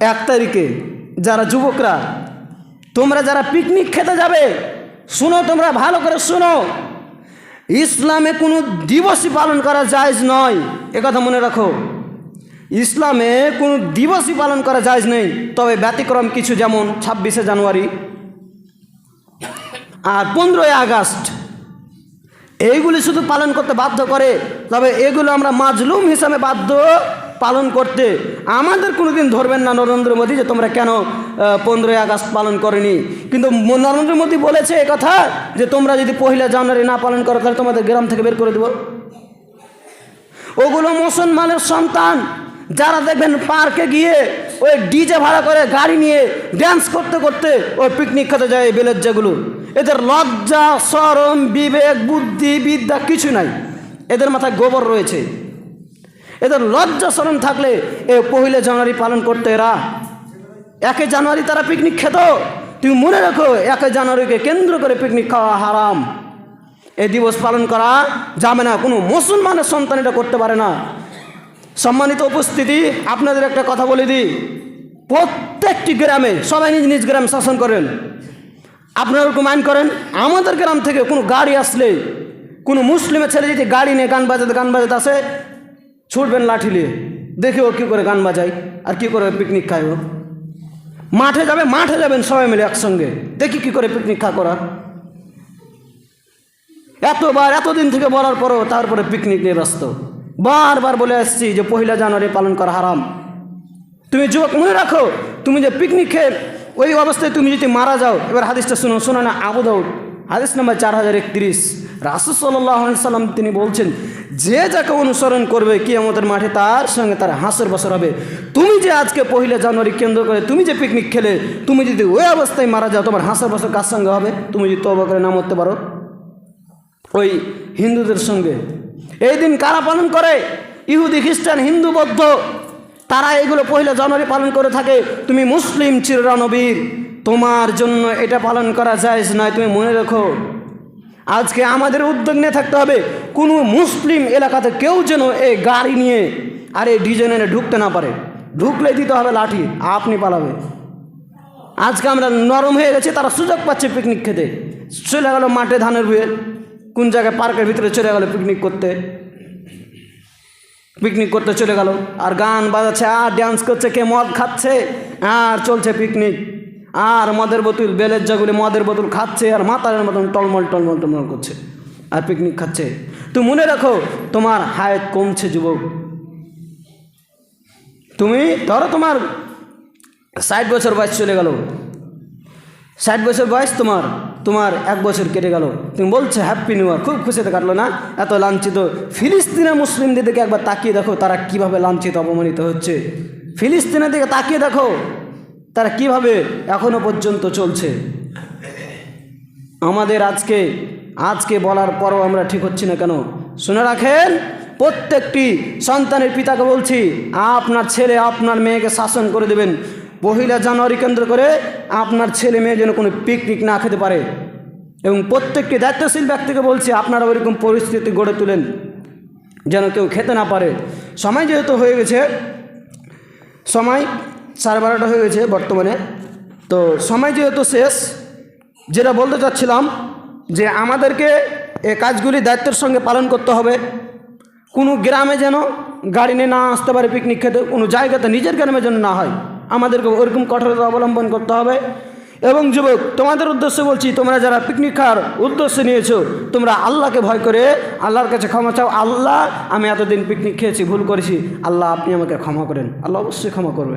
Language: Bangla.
এক তারিখে যারা যুবকরা, তোমরা যারা পিকনিক খেতে যাবে, শুনো তোমরা, ভালো করে শুনো। ইসলামে কোনো দিবসই পালন করা জায়জ নয় একথা মনে রাখো। ইসলামে কোনো দিবসই পালন করা জায়জ নেই, তবে ব্যতিক্রম কিছু যেমন ছাব্বিশে জানুয়ারি আর পনেরোই আগস্ট। এইগুলি শুধু পালন করতে বাধ্য করে, তবে এগুলো আমরা মাজলুম হিসাবে বাধ্য পালন করতে আমাদের কোনোদিন ধরবেন না নরেন্দ্র মোদী যে তোমরা কেন পনেরোই আগস্ট পালন করেনি। কিন্তু নরেন্দ্র মোদী বলেছে কথা যে তোমরা যদি পহিলা জানুয়ারি না পালন করো, তাহলে তোমাদের গ্রাম থেকে বের করে দেবো। ওগুলো মুসলমানের সন্তান। যারা দেখবেন পার্কে গিয়ে ওই ডিজে ভাড়া করে গাড়ি নিয়ে ড্যান্স করতে করতে ওই পিকনিক খেতে যায় এই বেলের যেগুলো। এদের লজ্জা সরম বিবেক, বুদ্ধি, বিদ্যা কিছু নাই। এদের মাথায় গোবর রয়েছে। এদের লজ্জা সরম থাকলে এ পহিলে জানুয়ারি পালন করতে এরা। একে জানুয়ারি তারা পিকনিক খেত। তুমি মনে রাখো, একে জানুয়ারিকে কেন্দ্র করে পিকনিক খাওয়া হারাম। এই দিবস পালন করা যাবে না, কোনো মুসলমানের সন্তান এটা করতে পারে না। সম্মানিত উপস্থিতি, আপনাদের একটা কথা বলে দিই। প্রত্যেকটি গ্রামে, সবাই নিজ নিজ গ্রাম শাসন করেন। আপনারা ওরকম আইন করেন? আমাদের গ্রাম থেকে কোনো গাড়ি আসলে, কোনো মুসলিমের ছেলে যদি গাড়ি নিয়ে গান বাজাতে গান বাজাতে আসে ছুটবেন লাঠি নিয়ে। দেখে ও কী করে গান বাজায় আর কী করে পিকনিক খায় ও। মাঠে যাবে, মাঠে যাবেন সবাই মিলে একসঙ্গে। দেখি কী করে পিকনিক খা করা। এতবার, এতদিন থেকে বলার পরও তারপরে পিকনিক নিয়ে ব্যস্ত। বারবার বলে আসছি যে পহিলা জানুয়ারি পালন করা হারাম। তুমি যুবক, মনে রাখো, তুমি যে পিকনিক খেয়ে ওই অবস্থায় তুমি যদি মারা যাও, এবার হাদিসটা শুনো, শোনো না, আবু দাউদ, হাদিস নাম্বার চার হাজার একত্রিশ। রাসুল সাল্লাহ সাল্লাম তিনি বলছেন, যে যাকে অনুসরণ করবে কি আমাদের মাঠে তার সঙ্গে তার হাঁসের বছর হবে। তুমি যে আজকে পহিলা জানুয়ারি কেন্দ্র করে তুমি যে পিকনিক খেলে, তুমি যদি ওই অবস্থায় মারা যাও, তোমার হাঁসের বছর কার সঙ্গে হবে? তুমি যদি তবা করে না মরতে পারো। ওই হিন্দুদের সঙ্গে। এই দিন কারা পালন করে? ইহুদি, খ্রিস্টান, হিন্দু, বৌদ্ধ। তারা এগুলো পহিলা জানুয়ারি পালন করে থাকে। তুমি মুসলিম চিরনবীর তোমার জন্য এটা পালন করা যায় নয়। তুমি মনে রেখো আজকে আমাদের উদ্যোগ নিয়ে থাকতে হবে, কোনো মুসলিম এলাকাতে কেউ যেন এই গাড়ি নিয়ে আর এই ডিজাইনে ঢুকতে না পারে। ঢুকলে দিতে হবে লাঠি, আপনি পালাবে আজকে আমরা নরম হয়ে গেছি, তারা সুযোগ পাচ্ছে পিকনিক খেতে। চলে গেল মাঠে ধানের ভুয়ে কোন জায়গায় পার্কের ভিতরে চলে গেল পিকনিক করতে। পিকনিক করতে চলে গেল, আর গান বাজাচ্ছে, আর ড্যান্স করছে, কে মদ খাচ্ছে, আর চলছে পিকনিক আর মদের বোতল, বেলের জাগুলি মদের বোতল খাচ্ছে আর মাতারের মতন টলমল টলমল টলমল করছে আর পিকনিক খাচ্ছে। তুমি মনে রাখো, তোমার হায়াত কমছে যুবক। তুমি, ধরো তোমার ষাট বছর বয়স চলে গেল। ষাট বছর বয়স তোমার তোমার এক বছর কেটে গেল। তুমি বলছো হ্যাপি নিউ ইয়ার খুব খুশিতে কাটলো না? এত লাঞ্ছিত। ফিলিস্তিনের মুসলিমদের দিকে একবার তাকিয়ে দেখো, তারা কীভাবে লাঞ্ছিত, অপমানিত হচ্ছে। ফিলিস্তিনের দিকে তাকিয়ে দেখো। তারা কীভাবে এখনও পর্যন্ত চলছে? আমাদের আজকে আজকে বলার পরও আমরা ঠিক হচ্ছি না কেন? শুনে রাখেন, প্রত্যেকটি সন্তানের পিতাকে বলছি, আপনার ছেলে, আপনার মেয়েকে শাসন করে দেবেন। পহিলা জানুয়ারি কেন্দ্র করে আপনার ছেলে মেয়ে যেন কোনো পিকনিক না খেতে পারে। এবং প্রত্যেকটি দায়িত্বশীল ব্যক্তিকে বলছি, আপনারা ওইরকম পরিস্থিতি গড়ে তুলেন যেন কেউ খেতে না পারে। সময় যেহেতু হয়ে গেছে, সময় সাড়ে বারোটা হয়ে গেছে বর্তমানে। তো সময় যেহেতু শেষ, যেটা বলতে চাচ্ছিলাম যে আমাদেরকে এই কাজগুলি দায়িত্বের সঙ্গে পালন করতে হবে। কোনো গ্রামে যেন গাড়ি নিয়ে না আসতে পারে পিকনিক খেতে, কোনো জায়গাতে নিজের গ্রামে যেন না হয়, আমাদেরকে ওরকম কঠোরতা অবলম্বন করতে হবে। এবং যুবক, তোমাদের উদ্দেশ্যে বলছি, তোমরা যারা পিকনিক খাওয়ার উদ্দেশ্যে নিয়েছো, তোমরা আল্লাহকে ভয় করে, আল্লাহর কাছে ক্ষমা চাও। আল্লাহ, আমি এতদিন পিকনিক খেয়েছি, ভুল করেছি। আল্লাহ, আপনি আমাকে ক্ষমা করেন। আল্লাহ অবশ্যই ক্ষমা করবে।